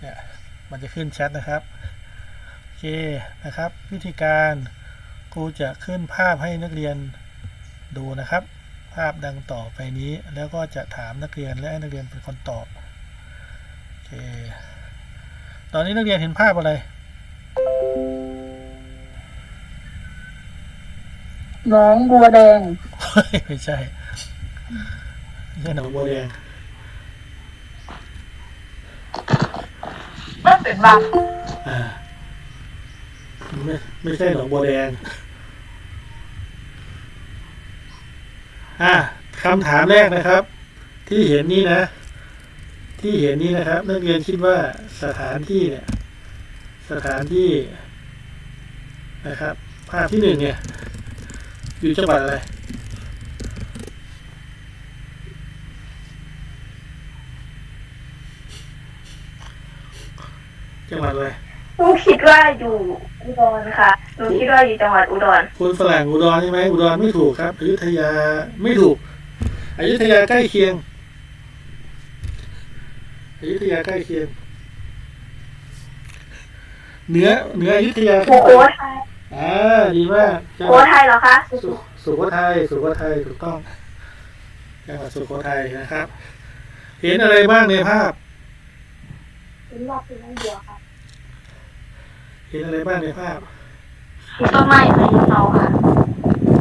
เนี่ยมันจะขึ้นแชทนะครับ โอเคนะครับ วิธีการครูจะขึ้นภาพให้นักเรียนดูนะครับ ภาพดังต่อไปนี้แล้วก็จะถามนักเรียนและให้นักเรียนเป็นคนตอบโอเคตอนนี้นักเรียนเห็นภาพอะไรน้องบัวแดงเฮ้ยไม่ใช่ไม่ใช่หนองบัวแดง มัน เป็นว่าอ่าไม่ไม่ใช่หนองบัวแดง อ่าคำถามแรกนะครับ ที่เห็นนี่นะ ที่เห็นนี่นะครับ นักเรียนคิดว่าสถานที่เนี่ย สถานที่นะครับ ภาพที่หนึ่งเนี่ย อยู่จังหวัดอะไร จังหวัดอะไรหนูคิดว่าอยู่อุดรค่ะหนูคิดว่าอยู่จังหวัดอุดรคนฝรั่งอุดรใช่ไหมอุดรไม่ถูกครับอยุธยาไม่ถูกอยุธยาใกล้เคียงอยุธยาใกล้เคียงเหนือเหนืออยุธยาโอ้โหไทยอ่าดีมากจังหโอ้วัดไทยเหรอคะสุสุโขทัยสุโขทัยถูกต้องจังหวัดสุโขทัยนะครับ เห็นอะไรบ้างในภาพเป็นรอบเป็นน้ำบัวค่ะ เห็นอะไรบ้างในภาพต้นไม้พายุเขาค่ะ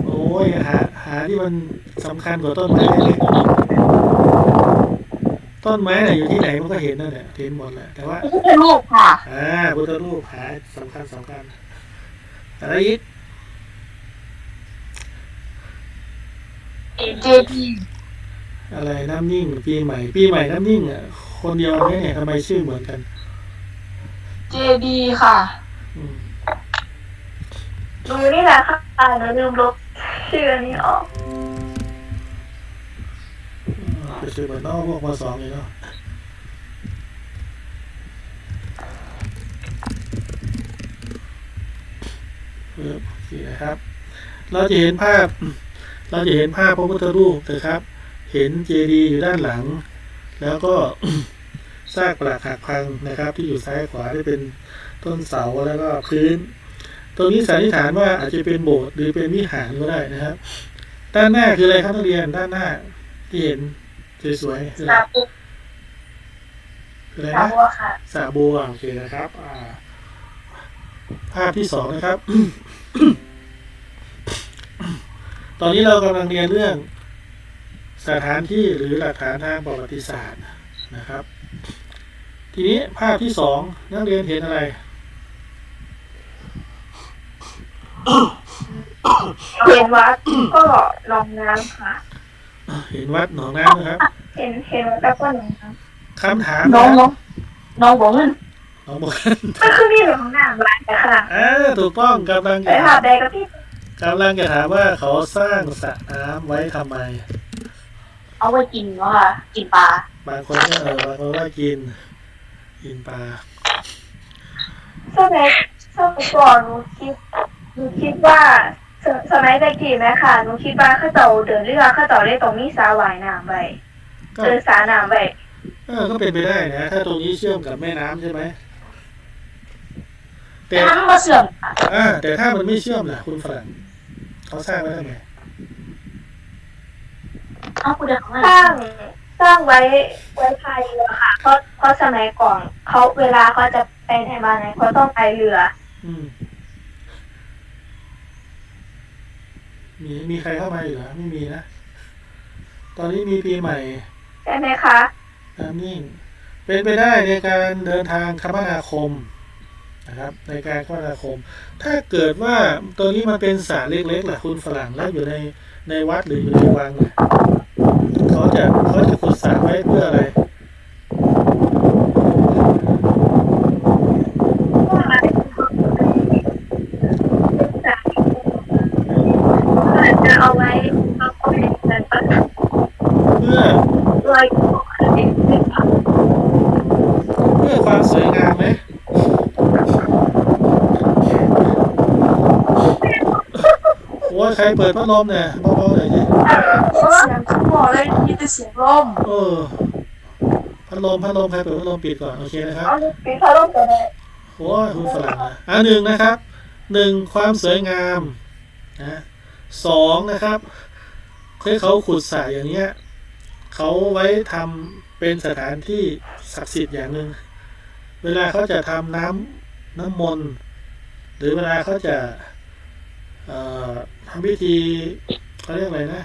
โอ้ยหาหาที่มันสำคัญกว่าต้นไม้เลยต้นไม้น่ะอยู่ที่ไหนมันก็เห็นนั่นแหละเห็นหมดแหละแต่ว่าพระพุทธรูปค่ะ อ่าพุทธรูปหาสำคัญสำคัญอะไรอีกเจดีย์อะไรน้ำนิ่งปีใหม่ ปีใหม่น้ำนิ่งอะคนเดียวไหมเนี่ยทำไมชื่อเหมือนกันเจดีย์ค่ะอืม หนูนี่แหละค่ะหนูลืมลบชื่ออันนี้ออกไปชื่อเหมือนนอกพวกมาสองเลยเนาะโอเคครับ เราจะเห็นภาพ เราจะเห็นภาพพระพุทธรูปนะครับ เห็นเจดีย์อยู่ด้านหลัง แล้วก็ซากปรักหักพังนะครับ ที่อยู่ซ้ายขวาได้เป็น ต้นเสาแล้วก็พื้น ตรงนี้สันนิษฐานว่าอาจจะเป็นโบสถ์หรือเป็นวิหารก็ได้นะครับ ด้านหน้าคืออะไรครับนักเรียนด้านหน้าที่เห็นสวยๆคืออะไรสาบุคืออะไรสานะบัวค่ะสาบัวโอเคนะครับ อ่า ภาพที่สองนะครับ ตอนนี้เรากำลังเรียนเรื่องสถานที่หรือหลักฐานทางประวัติศาสตร์นะครับ ทีนี้ภาพที่สองนักเรียนเห็นอะไร เห็นวัดก็หนองน้ำค่ะ เห็นวัดหนองน้ำนะครับเห็นเห็นวัดแล้วก็หนองน้คำถามน้องน้องน้องบอกเงินน้องบอกำมันคือมีหนองน้ำบ้านแต่ค่ะอ่าถูกต้องกำลังไปจะหาใดกับพี่ กำลังจะถามว่าเขาสร้างสระน้ำไว้ทำไม เอาไว้กินเนาะค่ะ กินปลาบางคนก็เออบางคนก็กิน กินปลาสมัยสมัยก่อนหนูคิด หนูคิดว่าสสมัยตะกี้ไหมค่ะหนูคิดว่าเข้าเจ้าเดินเรือเข้าเจ้าได้ตรงนี้สาหวายน้ำไว้ก็เดินสาน้ำไว้เออก็เป็นไปได้นะถ้าตรงนี้เชื่อมกับแม่น้ำใช่ไหมแต่น้ำมาเสื่อมค่ะอ่าแต่ถ้ามันไม่เชื่อมล่ะ คุณฝรั่งเขาสร้างไว้ทำไมเอาคุณเดี๋ยวเขาสร้างสร้างไว้ไว้พายเรือค่ะเพราะเพราะสมัยก่อนเขาเวลาเขาจะไปไหนมาไหนเขาต้องพายเรือ อืม มีมีใครเข้ามาอยู่เหรอไม่มีนะ ตอนนี้มีปีใหม่ใช่ไหมคะน้ำนิ่ง เป็นไปได้ในการเดินทางคมนาคมนะครับ ในการคมนาคม ถ้าเกิดว่าตัวนี้มันเป็นสระเล็กๆล่ะคุณฝรั่งแล้วอยู่ในในวัดหรืออยู่ในวังน่ะเขาจะเขาจะขุดสระไว้เพื่ออะไร จะเอาไว้เอาไว้เดินไปเพื่อลอยเด็กเด็กค่ะเพื่อความสวยงามไหมโอ้ยใครเปิดพัดลมเนี่ยเบาๆหน่อยสิเสียงทั้งหมดเลยมีแต่เสียงลมเออพัพัดลมพัดลมใครเปิดพัดลมปิดก่อน โอเคนะครับ เอาปีพาร่มตัวนี้โอ้ยคุณฝรั่งนะอ่าหนึ่งนะครับหนึ่งความสวยงามนะ สองนะครับที่เขาขุดสระอย่างเงี้ยเขาไว้ทำเป็นสถานที่ศักดิ์สิทธิ์อย่างหนึ่งเวลาเขาจะทำน้ำน้ำมนต์หรือเวลาเขาจะทำพิธีเขาเรียกอะไรนะ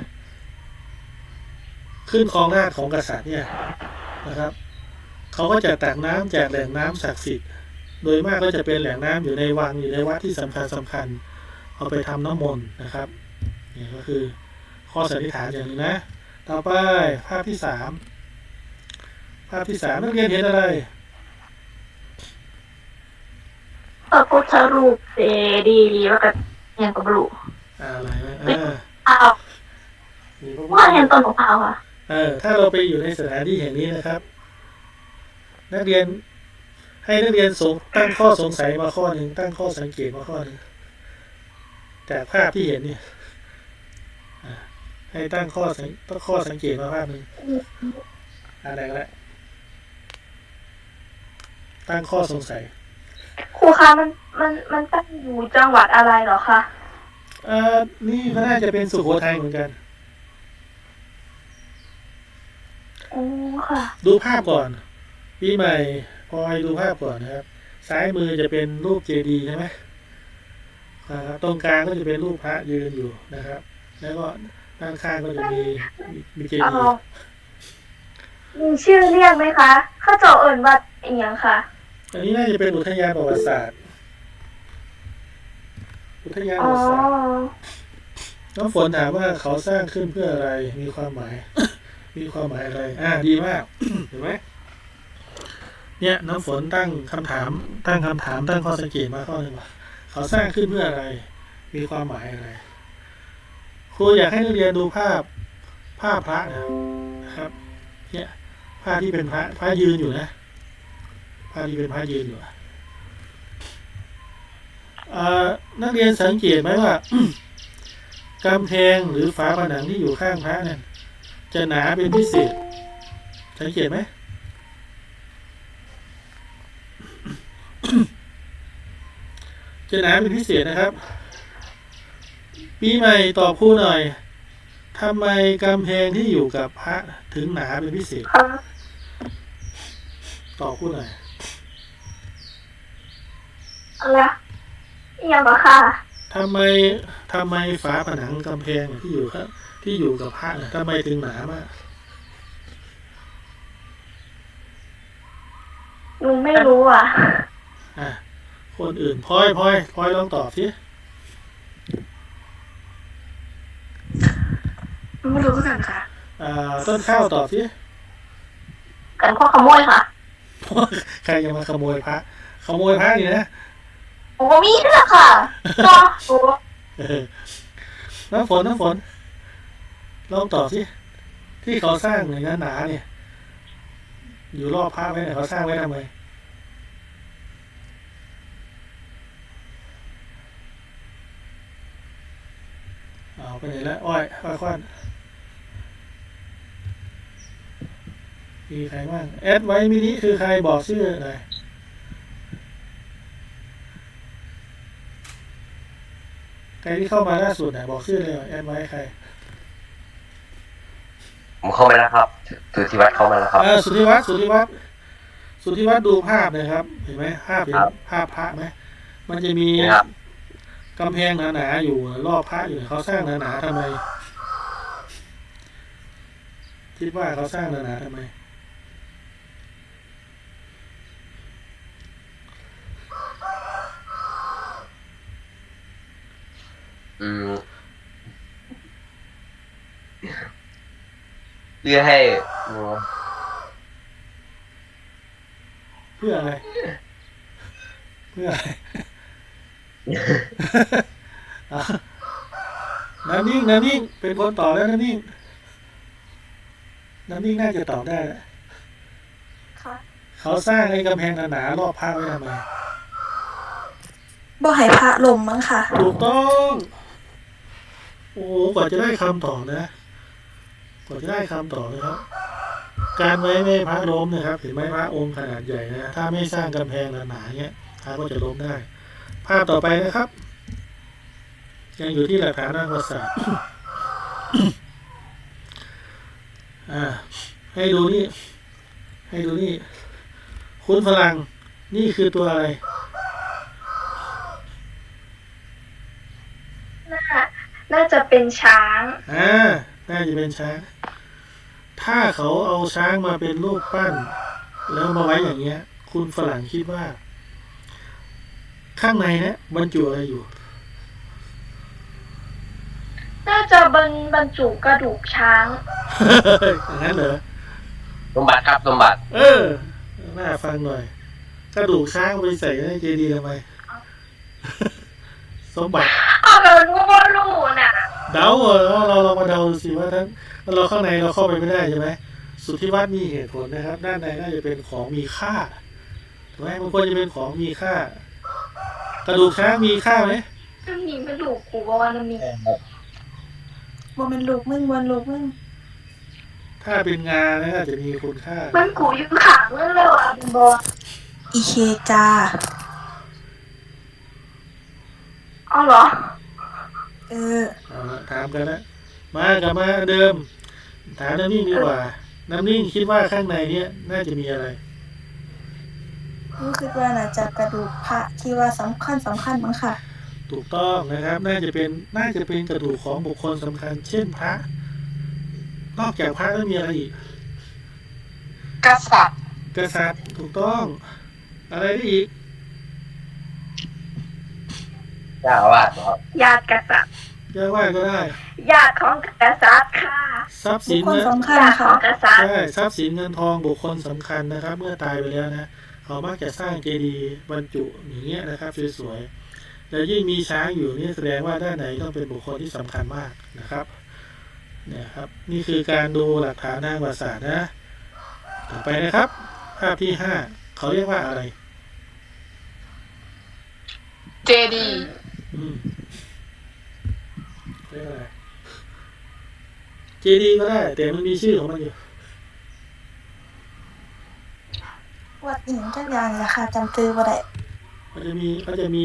ขึ้นครองราชของกษัตริย์เนี่ยนะครับเขาก็จะตักน้ำจากแหล่งน้ำศักดิ์สิทธิ์ โดยมากก็จะเป็นแหล่งน้ำอยู่ในวังอยู่ในวัดที่สำคัญสำคัญ เอาไปทำน้ำมนต์นะครับ นี่ก็คือข้อสันนิษฐานอย่างหนึงนะ ต่อไปภาพที่สามภาพที่สามนักเรียนเห็นอะไรพระพุทธรูปเจดีย์แล้วก็ยังกับบลูอ่าอะไรนะอ่าอ้าวมีพระพุทว่าธเห็นต้นมะพร้าวอะเออ ถ้าเราไปอยู่ในสถานที่แห่งนี้นะครับ นักเรียน ให้นักเรียนสงตั้งข้อสงสัยมาข้อหนึ่งตั้งข้อสังเกตมาข้อหนึ่งจากภาพที่เห็นเนี่ยอ่า ให้ตั้งข้อสังตั้งข้อสังเกตมาภาพหนึ่งอะไรก็ได้ตั้งข้อสงสัย ครูคะมันมันมันตั้งอยู่จังหวัดอะไรเหรอคะเอ่อนี่ก็น่าจะเป็นสุโขทัยเหมือนกันอ๋อค่ะ ดูภาพก่อนปีใหม่พลอยดูภาพก่อนนะครับ ซ้ายมือจะเป็นรูปเจดีย์ใช่ไหมนะครับตรงกลางก็จะเป็นรูปพระยืนอยู่นะครับ แล้วก็ด้าน ข้างก็จะมีมีมีเจเอ่ดีอย์มีชื่อเรียกไหมคะ ข้าเจ้าเอิญวัดอีหยังค่ะ อันนี้น่าจะเป็นอุทยานประวัติศาสตร์ อุทยานปอ๋ระอ วัติศาสตร์น้องฝนถามว่าเขาสร้างขึ้นเพื่ออะไร มีความหมาย มีความหมายอะไร อ่าดีมาก เห็นไหมเนี่ยน้ำฝนตั้งคำถาม ตั้งคำถามตั้งข้อสังเกตมาข้อหนึ่งว่าเขาสร้างขึ้นเพื่ออะไร มีความหมายอะไร ครูอยากให้นักเรียนดูภาพภาพพระนะครับเนี่ยภาพที่เป็นพระพระยืนอยู่นะภาพที่เป็นพระยืนอยู่นักเรียนสังเกตไหมว่ากำแพงหรือฝาผนังที่อยู่ข้างพระนี่ยจะหนาเป็นพิเศษ สังเกตไหมจะหนาเป็นพิเศษนะครับ ปีใหม่ตอบครูหน่อยทำไมกำแพงที่อยู่กับพระถึงหนาเป็นพิเศษค่ะตอบครูหน่อยอะไรอีหยังบ่ค่ะทำไมทำไมฝาผนังกำแพงที่อยู่ครับ ที่อยู่กับพระน่ะทำไมถึงหนามากหนูไม่รู้อะอะคนอื่นพลอยพลอยพลอยลองตอบสิ ไม่รู้กันค่ะอ่าต้นข้าวตอบสิกันข้อขโมยค่ะ ใครจะมาขโมยพระขโมยพระนี่นะโอ้มีด้วยล่ะค่ะก็โอ้เออน้ำฝนน้ำฝนลองตอบสิที่เขาสร้างอย่างนั้นหนาเนี่ย อยู่รอบพระไว้เนี่ยเขาสร้างไว้ทำไมเอาไปไหนแล้วอ้อยอ้อยควัน มีใครบ้างแอดไว้มินิคือใครบอกชื่อหน่อยใครที่เข้ามาล่าสุดไหนบอกชื่อเลยแอดไว้ใครผมเข้ามาแล้วครับสุทธิวัฒน์เข้ามาแล้วครับอ่าสุทธิวัฒน์สุทธิวัฒน์สุทธิวัฒน์ดูภาพนะครับ เห็นไหมภาพเห็นครับภาพพระไหมมันจะมีนี่ครับกำแพงหนาๆอยู่รอบพระอยู่เขาสร้างหนาๆทำไมคิดว่าเขาสร้างหนาๆทำไม เพื่อให้อืมเพื่ออะไร เพื่ออะไรอะน้ำนิ่งน้ำนิ่งเป็นคนตอบแล้วน้ำนิ่งน้ำนิ่งน่าจะตอบได้แล้วค่ะเขาสร้างไอ้กำแพงหนาๆรอบพระไว้ทำไมบ่ให้พระลมมั้งค่ะ ถูกต้อง โอ้โหกว่าจะได้คำตอบนะกว่าจะได้คำตอบนะครับ การไว้ไม่พระล้มนะครับเห็นไหมพระองค์ขนาดใหญ่นะถ้าไม่สร้างกำแพงหนาๆเงี้ยพระก็จะล้มได้ ภาพต่อไปนะครับยังอยู่ที่หลักฐานทางประวัติศาสตร์อ่าให้ดูนี่ ให้ดูนี่ คุณฝรั่ง นี่คือตัวอะไร น่า น่าจะเป็นช้างอ่าน่าจะเป็นช้าง ถ้าเขาเอาช้างมาเป็นรูปปั้น แล้วมาไว้อย่างเงี้ย คุณฝรั่งคิดว่า ข้างในเนี่ยบรรจุอะไรอยู่ น่าจะบรรบรรจุกระดูกช้าง อย่างนั้นเหรอ สมบัติครับสมบัติ เออ น่าฟังหน่อย กระดูกช้างไปใส่ในเจดีย์ทำไม สมบัติเอาเรารู้ว่ารู้น่ะเดาเหรอเราลองมาเดาดูสิว่าทั้งเราข้างในเราเข้าไปไม่ได้ใช่ไหมสุทธิวัฒน์มีเหตุผลนะครับ ด้านในน่าจะเป็นของมีค่าถูกไหมมันควรจะเป็นของมีค่า กระดูกช้างมีค่าไหมน้ำมีมันดูกูว่าว่าน้ำมีว่ามันลูกมึงวันลูกมึงถ้าเป็นงานะอาจจะมีคุณค่า มันกูอยู่ขางนั่นเลยว่ะบอลอีเคจ้า เอาเหรอ เออเอาละถามกันละมากลับมาเดิม ถามน้ำนิ่งดีกว่า น้ำนิ่งคิดว่าข้างในเนี้ยน่าจะมีอะไร รู้สึกว่าน่าจะกระดูกพระที่ว่าสำคัญสำคัญมั้งค่ะ ถูกต้องนะครับ น่าจะเป็นน่าจะเป็นกระดูกของบุคคลสำคัญ เช่นพระ นอกจากพระแล้วมีอะไรอีก กษัตริย์กษัตริย์ถูกต้อง อะไรได้อีก เจ้าอาวาสครับญาติกษัตริย์เรียกว่าก็ได้ ญาติของกษัตริย์ค่ะทรัพย์บุสิคนคลนะสำคัญญาติขค่ะองกษัตริย์ ใช่ทรัพย์สินเงินทองบุคคลสำคัญนะครับ เมื่อตายไปแล้วนะเขามักจะสร้างเจดีย์บรรจุอย่างเงี้ยนะครับสวยๆแล้วยิ่งมีช้างอยู่นี่แสดงว่าด้านในต้องเป็นบุคคลที่สำคัญมากนะครับเนี่ยครับ นี่คือการดูหลักฐานทางประวัติศาสตร์นะ ต่อไปนะครับ ภาพที่ห้าเขาเรียกว่าอะไร เจดีอืม เรียกอะไรเจดีก็ได้ แต่มันมีชื่อของมันอยู่วัดอินจักอย่างเลยค่ะจำตือบ่ได้เขาจะมีเขาจะมี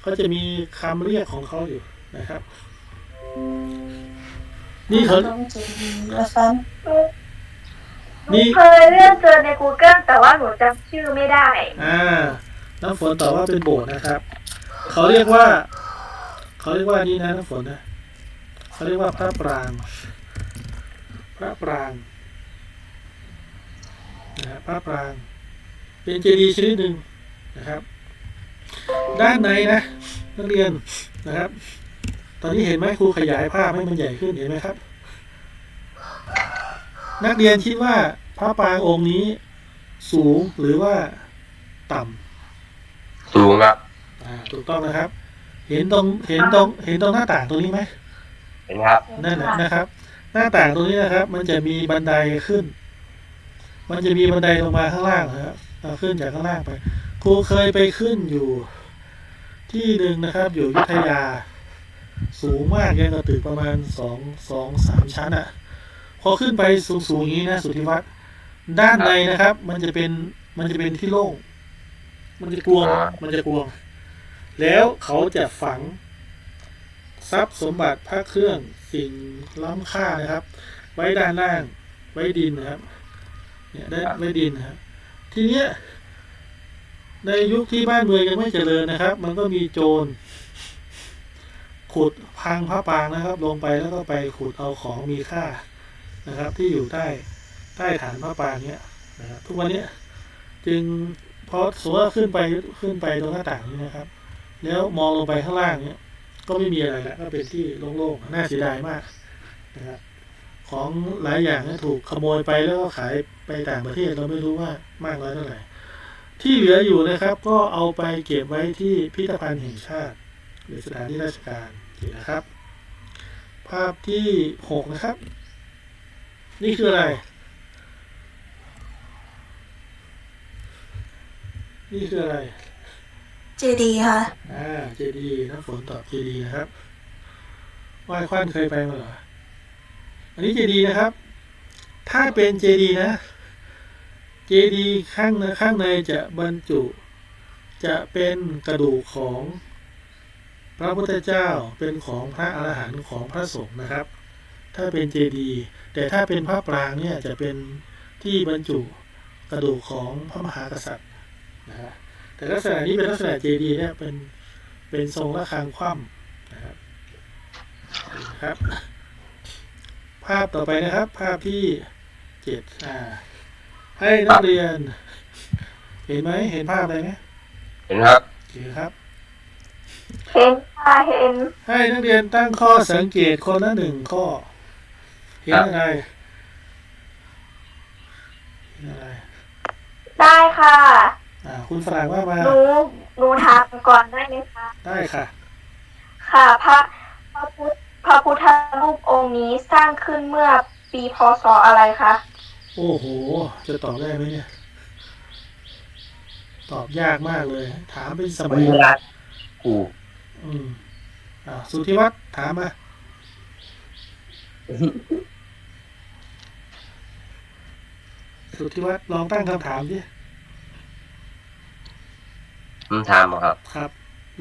เขาจะมีคำเรียกของเขาอยู่นะครับ นี่เขาลงเจดีย์ว่าซันหนูเคยเลื่อนเจอใน Google แต่ว่าหนูจำชื่อไม่ได้ อ่าน้ำฝนตอบว่าเป็นโบสถ์นะครับ เขาเรียกว่า เขาเรียกว่านี่นะน้ำฝนนะเขาเรียกว่าพระปราง พระปรางนะฮะพระปราง เป็นเจดีย์ชนิดหนึ่งนะครับ ด้านในนะนักเรียนนะครับ ตอนนี้เห็นไหมครูขยายภาพให้มันใหญ่ขึ้นเห็นไหมครับ นักเรียนคิดว่าพระปรางองค์นี้สูงหรือว่าต่ำสูงครับ อ่าถูกต้องนะครับ เห็นตรงเห็นตรงเห็นตรงหน้าต่างตรงนี้ไหมเห็นครับนั่นแหละนะครับ หน้าต่างตรงนี้นะครับ มันจะมีบันไดขึ้น มันจะมีบันไดลงมาข้างล่างนะครับเอาขึ้นจากข้างล่างไป ครูเคยไปขึ้นอยู่ ที่หนึ่งนะครับ อยู่อยุธยา สูงมากยังกระตึกประมาณสองสองสามชั้นอะพอขึ้นไปสูงสูงๆอย่างนี้นะสุทธิวัฒน์ด้านในนะครับ มันจะเป็นมันจะเป็นที่โล่งมันจะกลวงมันจะกลวง แล้วเขาจะฝัง ทรัพย์สมบัติพระเครื่องสิ่งล้ำค่านะครับ ไว้ด้านล่าง ไว้ดินนะครับ เนี่ยได้ไว้ดินนะครับ ทีเนี้ยในยุคที่บ้านเมืองยังไม่เจริญนะครับ มันก็มีโจร ขุดพังพระปางนะครับ ลงไปแล้วก็ไปขุดเอาของมีค่านะครับ ที่อยู่ใต้ใต้ฐานพระปางเนี้ยนะครับทุกวันเนี้ยจึงพอสมมติว่าขึ้นไปขึ้นไปตรงหน้าต่างนี้นะครับ แล้วมองลงไปข้างล่างเนี้ยก็ไม่มีอะไรแล้วก็เป็นที่โล่งๆน่าเสียดายมากนะครับของหลายอย่างเนี่ยถูกขโมยไปแล้วก็ขายไปต่างประเทศเราไม่รู้ว่ามากน้อยเท่าไหร่ที่เหลืออยู่นะครับ ก็เอาไปเก็บไว้ที่พิพิธภัณฑ์แห่งชาติ หรือสถานที่ราชการนะครับ ภาพที่หกนะครับ นี่คืออะไร นี่คืออะไร เจดีค่ะ อ่าเจดีน้ำฝนตอบเจดีนะครับไหว้ควันเคยไปมาเหรอ อันนี้เจดีนะครับ ถ้าเป็นเจดีนะ เจดีข้างในข้างในจะบรรจุ จะเป็นกระดูกของพระพุทธเจ้าเป็นของพระอรหันต์ของพระสงฆ์นะครับ ถ้าเป็นเจดีย์แต่ถ้าเป็นพระปรางเนี่ยจะเป็นที่บรรจุกระดูกของพระมหากษัตริย์นะฮะ แต่ลักษณะนี้เป็นลักษณะเจดีย์เนี่ยเป็นเป็นทรงระฆังคว่ำนะครับครับ ภาพต่อไปนะครับ ภาพที่เจ็ดอ่า ให้นักเรียน เห็นไหมเห็นภาพอะไรไหมเห็นครับโอเคครับ เห็นค่ะเห็น ให้นักเรียนตั้งข้อสังเกตคนละหนึ่งข้อ เห็นอะไรเห็นอะไร ได้ค่ะ อ่า คุณฝรั่งว่ามา หนูหนูถามก่อนได้ไหมคะ ได้ค่ะ ค่ะ พระพระพุทธพระพุทธรูปองค์นี้สร้างขึ้นเมื่อปีพศอะไรคะโอ้โห จะตอบได้ไหมเนี่ย ตอบยากมากเลย ถามเป็นสวัมันยเวลากูอืมอ่าสุทธิวัฒน์ถามมา สุทธิวัฒน์ลองตั้งคำถามดิ ผมถามครับ ครับ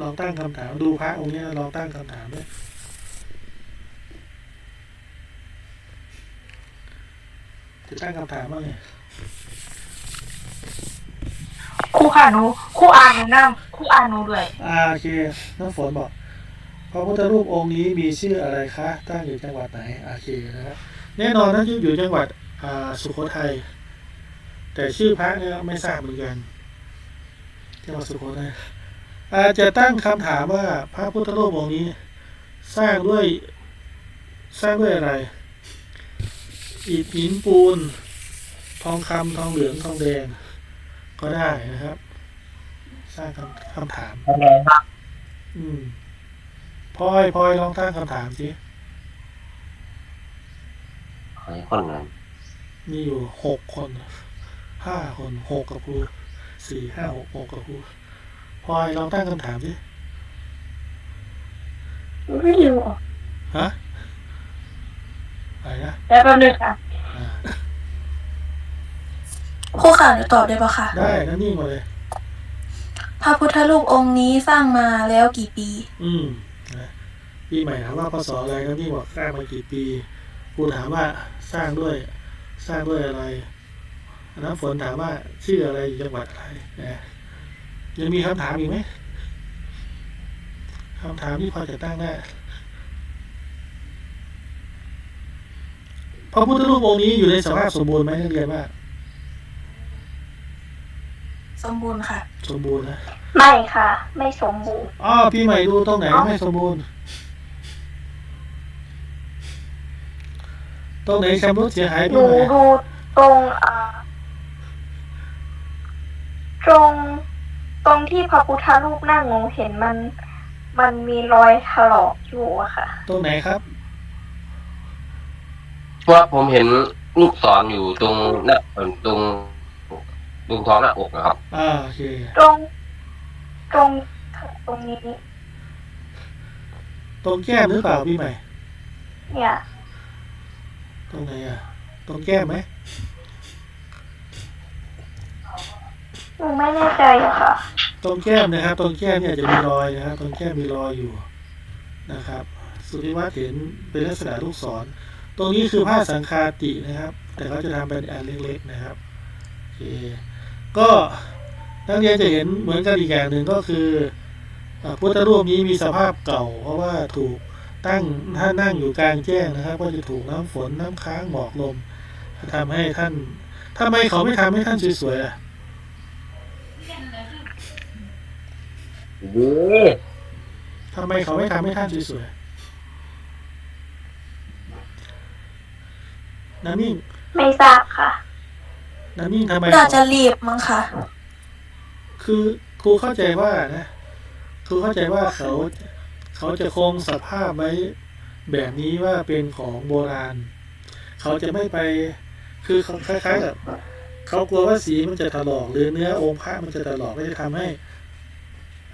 ลองตั้งคำถามดูพระองค์เนี้ยลองตั้งคำถามด้วยจะตั้งคำถามว่าไงครูค่ะหนูครูอ่านหนูนั่งครูอ่านหนูด้วย อ่าโอเคน้ำฝนบอกพระพุทธรูปองค์นี้มีชื่ออะไรคะตั้งอยู่จังหวัดไหนโอเคนะครับแน่นอนนะที่อยู่จังหวัดอ่าสุโขทัยแต่ชื่อพระเนี่ยไม่ทราบเหมือนกัน จังหวัดสุโขทัยอาจจะตั้งคำถามว่าพระพุทธรูปองค์นี้ สร้างด้วย สร้างด้วยอะไร อิฐหินปูน ทองคำทองเหลืองทองแดง ก็ได้นะครับ สร้างคำคำถามคะแนนครับอืมพลอยพลอยลองตั้งคำถามสิขอให้คนนั้นมีอยู่หกคนห้าคนหกกับครู สี่ห้าหกหกกับครูพลอยลองตั้งคำถามสิไม่รู้ฮะอะไรนะแป๊บนึงค่ะอ่าครูค่ะหนูตอบได้ปะคะได้นั่นนิ่งมาเลย พระพุทธรูปองค์นี้สร้างมาแล้วกี่ปี อืมนะปีใหม่ถามว่าพศอะไรนั่นนิ่งบอกสร้างมากี่ปีครูถามว่าสร้างด้วย สร้างด้วยอะไร น้ำฝนถามว่าชื่ออะไรอยู่จังหวัดอะไรนะยังมีคำถามอีกไหมคำถามที่พอจะตั้งได้พระพุทธรูปองค์นี้อยู่ในสภาพสมบูรณ์ไหมนักเรียนว่า สมบูรณ์ค่ะ สมบูรณ์นะไม่ค่ะ ไม่สมบูรณ์อ๋อพี่ใหม่ดูตรงไหนไม่สมบูรณ์ตรงไหนชำรุดเสียหายหพี่นูใหม่ดูตรงอ่า ตรงตรงที่พระพุทธรูปนั่งหนูเห็นมัน มันมีรอยถลอกอยู่อะค่ะ ตรงไหนครับเพราะว่าผมเห็นลูกศรอยู่ตรงหน้าเอ่อตรงตรงท้องหน้าอกนะครับ อ่าโอเคตรงตรงตรงนี้ ตรงแก้มหรือเปล่าพี่ใหม่เนี่ย ตรงไหนอะ ตรงแก้มไหม หนูไม่แน่ใจอะค่ะ ตรงแก้มนะครับ ตรงแก้มเนี่ยจะมีรอยนะครับ ตรงแก้มมีรอยอยู่นะครับ สุธิวัฒน์เห็นเป็นลักษณะลูกศร ตรงนี้คือผ้าสังคาตินะครับ แต่เขาจะทำเป็นอันเล็กๆนะครับโอเคก็นักเรียนจะเห็นเหมือนกันอีกอย่างหนึ่งก็คือพุทธรูปนี้มีสภาพเก่า เพราะว่าถูกตั้งท่านนั่งอยู่กลางแจ้งนะครับ ก็จะถูกน้ำฝนน้ำค้างหมอกลมทำให้ท่านทำไมเขาไม่ทำให้ท่านสวยๆอะ ดีทำไมเขาไม่ทำให้ท่านสวยๆน้ำนิ่งไม่ทราบค่ะน้ำนิ่งทำไมน่าเขาจะรีบมั้งค่ะ คือครูเข้าใจว่านะครูเข้าใจว่าเขา เขาจะคงสภาพไว้แบบนี้ว่าเป็นของโบราณ เขาจะไม่ไปคือเขาคล้ายๆกับเขากลัวว่าสีมันจะถลอกหรือเนื้อองค์พระมันจะถลอกก็จะทำให้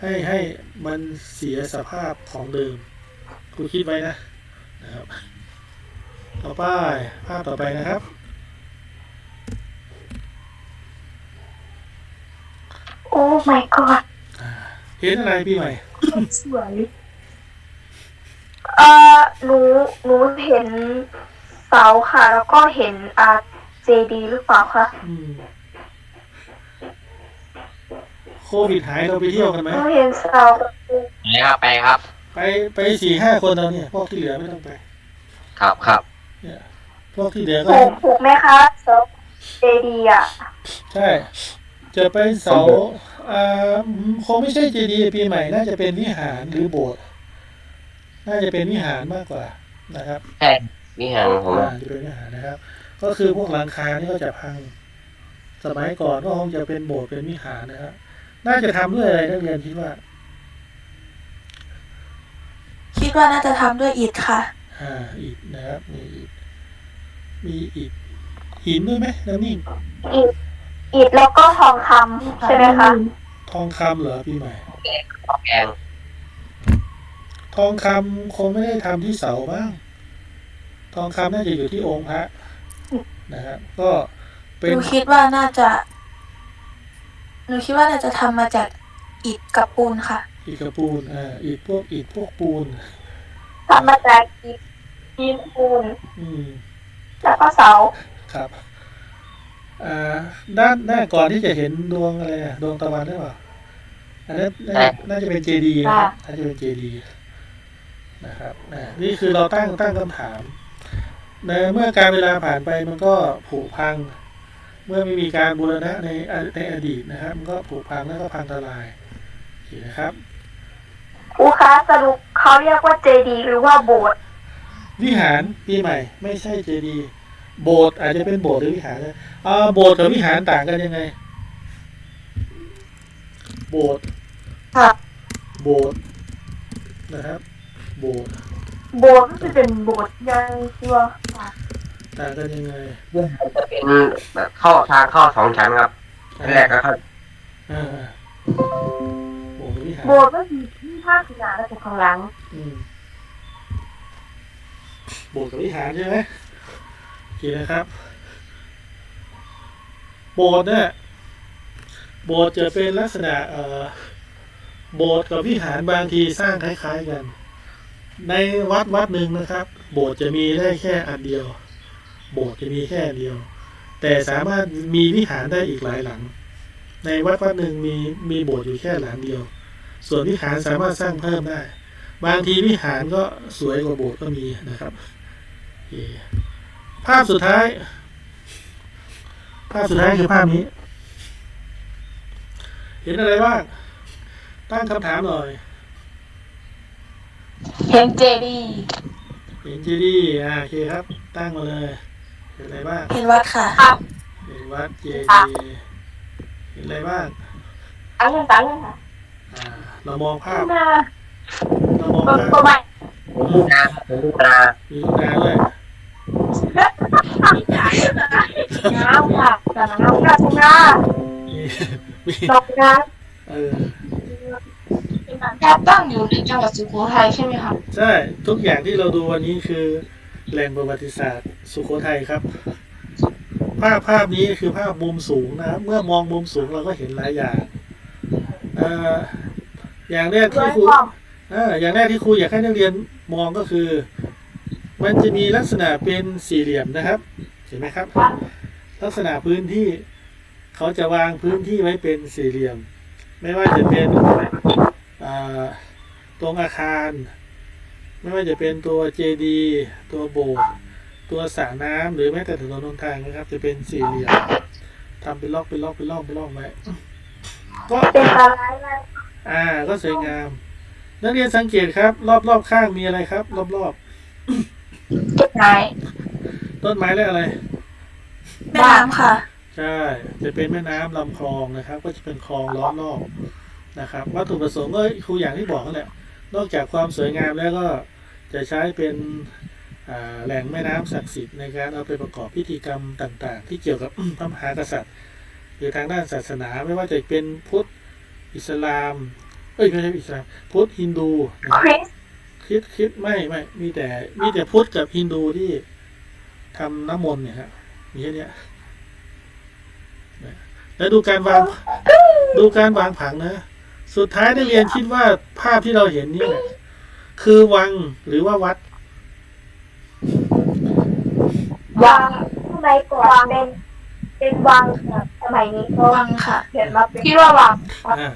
ให้ให้มันเสียสภาพของเดิมกูคิดไว้นะนะครับ ต่อไปภาพต่อไปนะครับ โอ้ my god เห็นอะไรพี่ใหม่สวยเอ่อหนูหนูเห็นเสาค่ะ แล้วก็เห็นอ่าเจดีหรือเปล่าคะอืม วิดหายเราไปเที่ยวกันไหหมนูเห็นเสาไปครับไปครับ ไปไปสี่ห้าคนเราเนี่ยพวกที่เหลือไม่ต้องไป ครับครับเนี่ยพวกที่เหลือก็ ถูกถูกไหมคะเสาเจดีอะใช่ จะไปเสาอ่าคงไม่ใช่เจดีย์ปีใหม่ น่าจะเป็นวิหารหรือโบสถ์น่าจะเป็นวิหารมากกว่านะครับแค่วิหารผมอ่าจะเป็นวิหารนะครับ ก็คือพวกหลังคานี่ก็จะพัง สมัยก่อนก็คงจะเป็นโบสถ์เป็นวิหารนะครับ น่าจะทำด้วยอะไรนักเรียนคิดว่า คิดว่าน่าจะทำด้วยอิฐค่ะ อ่าอิฐนะครับมีอิฐมีอิฐหินด้วยไหมน้ำนิ่งอิฐอิฐแล้วก็ทองคำใช่ไหมคะ ทองคำเหรอปีใหม่แกงทองคำคงไม่ได้ทำที่เสาบ้าง ทองคำน่าจะอยู่ที่องค์พระนะครับก็เป็หน นูคิดว่าน่าจะ หนูคิดว่าน่าจะทำมาจากอิฐกับปูนค่ะอิฐกระปูนอ่าอิฐพวกอิฐพวกปูน ทำมาจากอิฐดินปูนอืม แล้วก็เสา ครับอ่าด้านหน้าก่อนที่จะเห็นดวงอะไรอะดวงตะวันหรือเปล่าอันนั้นน่าน่าจะเป็นเจดีย์นะครับน่าจะเป็นเจดีย์นะครับอ่านี่คือเราตั้งตั้งคำถามในเมื่อการเวลาผ่านไปมันก็ผุพัง เมื่อไม่มีการบูรณะในอในอดีตนะครับมันก็ผุพังแล้วก็พังทลายโอเคนะครับครูคะสรุปเขาเรียกว่าเจดีหรือว่าโบสถ์วิหารปีใหม่ ไม่ใช่เจดีย์โบสถ์อาจจะเป็นโบสถ์หรือวิหารนะอ่าโบสถ์กับวิหารต่างกันยังไง โบสถ์ค่ะโบสถ์นะครับ โบสถ์โบสถ์ก็จะเป็นโบสถ์ยังตัว ต่างกันยังไงจะเป็นแบบเข้าทางเข้าสองชั้นครับชั้นแรกก็เข้าอ่าโบสถ์หรือวิหารโบสถ์ก็มีที่ภาคเหนือและข้างหลังอืมโบสถ์กับวิหารใช่ไหมโอเคนะครับ โบสถ์เนี่ยโบสถ์จะเป็นลักษณะเอ่อโบสถ์กับวิหารบางทีสร้างคล้ายๆกัน ในวัดวัดหนึ่งนะครับ โบสถ์จะมีได้แค่อันเดียว โบสถ์จะมีแค่อันเดียว แต่สามารถมีวิหารได้อีกหลายหลัง ในวัดวัดหนึ่งมีมีโบสถ์อยู่แค่หลังเดียว ส่วนวิหารสามารถสร้างเพิ่มได้ บางทีวิหารก็สวยกว่าโบสถ์ก็มีนะครับโอเคภาพสุดท้าย ภาพสุดท้ายคือภาพนี้ เห็นอะไรบ้างตั้งคำถามหน่อยเห็นเจดีย์เห็นจีดีอ่าโอเคครับ ตั้งมาเลย เห็นอะไรบ้างเห็นวัดค่ะเห็นวัดเจดีเห็นอะไรบ้างอันนั้นตังค่ะอ่าเรามองภาพนาเรามองต้นภาพต้นไม้ลูกนาเป็นลูกนามีลูกนาด้วยน้ำค่ะน้ำค่ะทุ่งนามีมีดอกนาเออแพทตั้งอยู่ในจังหวัดสุโขทัยใช่ไหมคะใช่ ทุกอย่างที่เราดูวันนี้คือ แหล่งประวัติศาสตร์ สุโขทัยครับ ภาพภาพนี้คือภาพมุมสูงนะครับเมื่อมองมุมสูงเราก็เห็นหลายอย่างเอ่ออย่างแรกด้วที่ยครูความเอ่ออย่างแรกที่ครูอยากให้นักเรียนมองก็คือ มันจะมีลักษณะเป็นสี่เหลี่ยมนะครับ เห็นไหมครับ ลักษณะพื้นที่เขาจะวางพื้นที่ไว้เป็นสี่เหลี่ยม ไม่ว่าจะเป็นอ่าตรงอาคาร ไม่ว่าจะเป็นตัวเจดีย์ตัวโบสถ์ตัวสระน้ำหรือแม้แต่ถนนหนทางนะครับ จะเป็นสี่เหลี่ยมทำเป็นล็อกเป็นล็อกเป็นล็อกเป็นล็อกไว้ก็เป็นอะไรนะอ่า ก็สวยงาม นักเรียนสังเกตครับ รอบรอบข้างมีอะไรครับ รอบรอบต้นไม้ต้นไม้และอะไรแม่น้ำค่ะ ใช่จะเป็นแม่น้ำลำคลองนะครับ ก็จะเป็นคลองล้อมรอบนะครับวัตถุประสงค์ก็ครูอย่างที่บอกนั่นแหละนอกจากความสวยงามแล้วก็ จะใช้เป็นอ่าแหล่งแม่น้ำศักดิ์สิทธิ์ในการเอาไปประกอบพิธีกรรมต่าง ๆ ที่เกี่ยวกับพระมหากษัตริย์หรือทางด้านศาสนาไม่ว่าจะเป็นพุทธอิสลาม เอ้ยไม่ใช่อิสลามพุทธฮินดูนะคริสคริดคริดไม่ไม่มีแต่มีแต่พุทธกับฮินดูที่ทำน้ำมนต์เนี่ยครับมีแค่เนี้ยนะแล้วดูการวางดูการวางผังนะ สุดท้ายนักเรียนคิดว่าภาพที่เราเห็นนี่แหละ คือวังหรือว่าวัด วังสมัยก่อนเป็น เป็นวังครับสมัยนี้เขาวังค่ะเปลี่ยนมาเป็นคิดว่าวังอ่า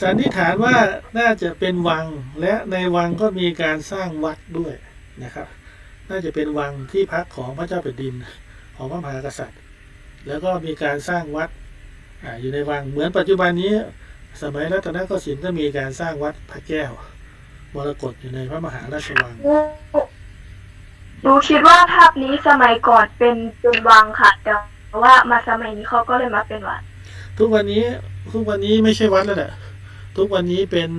สันนิษฐานว่าน่าจะเป็นวังและในวังก็มีการสร้างวัดด้วยนะครับ น่าจะเป็นวังที่พักของพระเจ้าแผ่นดินของพระมหากษัตริย์ แล้วก็มีการสร้างวัดอ่าอยู่ในวังเหมือนปัจจุบันนี้ สมัยรัตนโกสินทร์ก็มีการสร้างวัดพระแก้วมรกตอยู่ในพระมหาราชวัง หนูคิดว่าภาพนี้สมัยก่อนเป็นเป็นวังค่ะ แต่ว่ามาสมัยนี้เขาก็เลยมาเป็นวัด ทุกวันนี้ทุกวันนี้ไม่ใช่วัดแล้วแหละทุกวันนี้เป็น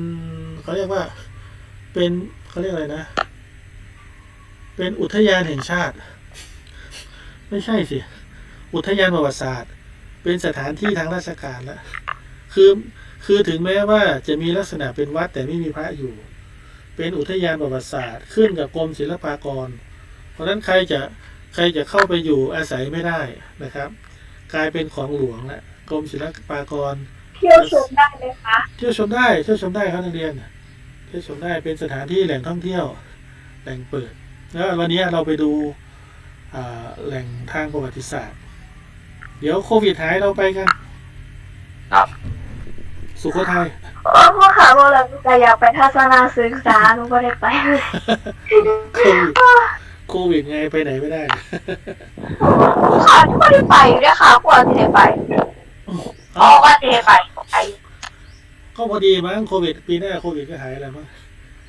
เขาเรียกว่าเป็นเขาเรียกอะไรนะ เป็นอุทยานแห่งชาติ ไม่ใช่สิ อุทยานประวัติศาสตร์ เป็นสถานที่ทางราชการแล้วคือ คือถึงแม้ว่าจะมีลักษณะเป็นวัดแต่ไม่มีพระอยู่ เป็นอุทยานประวัติศาสตร์ ขึ้นกับกรมศิลปากร เพราะฉะนั้นใครจะใครจะเข้าไปอยู่อาศัยไม่ได้นะครับ กลายเป็นของหลวงแล้วกรมศิลปากร เที่ยวชมได้ไหมคะเที่ยวชมได้เที่ยวชมได้ครับนักเรียนเที่ยวชมได้เป็นสถานที่แหล่งท่องเที่ยวแหล่งเปิด แล้ววันนี้เราไปดูอ่าแหล่งทางประวัติศาสตร์ เดี๋ยวโควิดหายเราไปกัน ครับ สุโขทัยเออพ่อขาบอกแล้วแต่อยากไปทัศนศึกษาหนูก็ได้ไปเลยโควิดโควิดไงไปไหนไม่ได้ค่ะหนูก็ได้ไปอยู่ด้วยค่ะกว่าที่ได้ไปอ๋อว่าที่ได้ไปไปก็พอดีมั้งโควิดปีหน้าโควิดก็หายแล้วมั้ง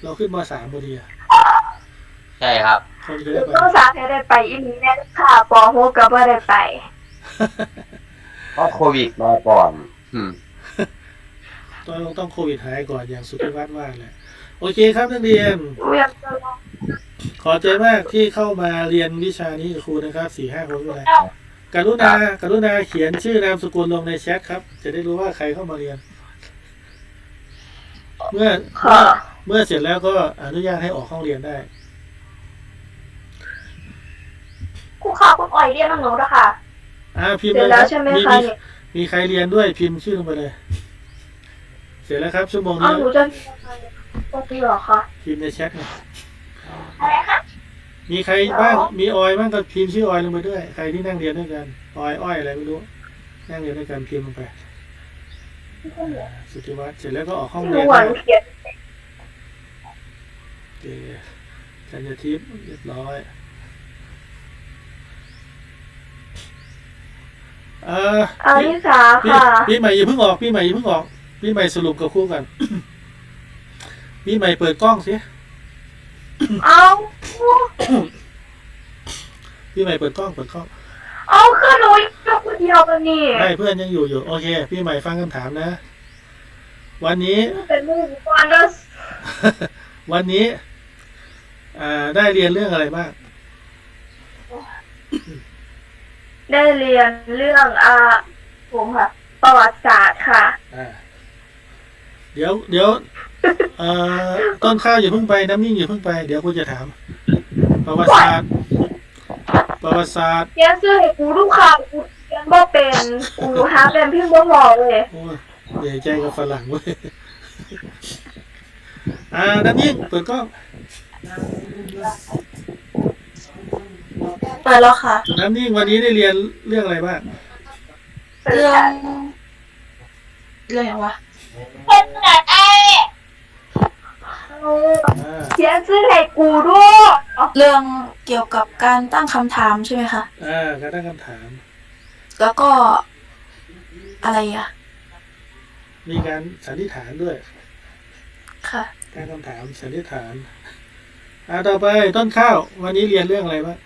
เราขึ้นมาสามพอดีอะใช่ครับคนจะหได้นูไปต้องสาให้ได้ไปอีนี้แน่ค่ะปอโฮก็ไม่ได้ไปเพราะโควิดมาก่อน อืม ต้องต้องโควิดหายก่อนอย่างสุดที่วัดว่าแหละโอเคครับนักเรียนหนูอยากจะลองขอบใจมากที่เข้ามาเรียนวิชานี้กับครูนะครับสี่ห้าคนเลยกรุณากรุณาเขียนชื่อนามสกุลลงในแชทครับ จะได้รู้ว่าใครเข้ามาเรียน เมื่อค่ะเมื่อเสร็จแล้วก็อนุญาตให้ออกห้องเรียนได้ ครูขาคุณอ่อยเรียนน้องหนูด้วยค่ะ อ่าพิมพ์เสร็จเลยแล้ควรับใช่ไหมมีคะมีเนี่ยมีใครเรียนด้วยพิมพ์ชื่อลงไปเลย เสร็จแล้วครับชั่วโมงเอานี้หนูจะตรงนี้เหรอคะพิมพ์ในแชทไงอะไรคะมีใครบ้างมีออยบ้างก็พิมพ์ชื่อออยลงไปด้วย ใครที่นั่งเรียนด้วยกันออยอ้อยอะไรไม่รู้นั่งเรียนด้วยกันพิมพ์ลงไปสุทธิวัฒน์เสร็จแล้วก็ออกห้องหนูเรียนหวัได้งเขียนโอเคกัญญาทิพย์เรียบร้อย เอ่ออานิสาพี่ค่ะพี่ใหม่อย่าเพิ่งออกพี่ใหม่อย่าเพิ่งออก พี่ใหม่สรุปกับครู่กัน พี่ใหม่เปิดกล้องสิเอาพี่ใหม่เปิดกล้องเปิดกล้องเอาคือหนูอยู่คนเดียวกันนี่ไม่เพื่อนยังอยู่อยู่ โอเค พี่ใหม่ฟังคำถามนะ วันนี้เป็นมือก่อนก็วันนี้อ่าได้เรียนเรื่องอะไรบ้าง ได้เรียนเรื่องอ่าผมค่ะประวัติศาสตร์ค่ะอ่า เดี๋ยวเดี๋ยวเอ่อต้นข้าวอย่าเพิ่งไปน้ำนิ่งอย่าเพิ่งไปเดี๋ยวคุณจะถาม ประวัติศาสตร์ประวัติศาสตร์เรียนซื้อให้กูลูกค้ากูเรียนบ่เป็นกูหาเป็นพี่บ่หมอเลยโอ้ยเดี๋ยวใจกับฝรั่งเว้ยอ่าน้ำนิ่งเปิดกล้องเปิดแล้วค่ะ น้ำนิ่งวันนี้ได้เรียนเรื่องอะไรบ้างเรื่องเรื่องอะไรวะ เป็นไงไอ้อ่าเรียนซื้อให้กูด้วยเรื่องเกี่ยวกับการตั้งคำถามใช่ไหมคะอ่าการตั้งคำถาม แล้วก็อะไรอะ มีการสันนิษฐานด้วย ค่ะ การคำถามสันนิษฐาน อ่าต่อไปต้นข้าว วันนี้เรียนเรื่องอะไรบ้าง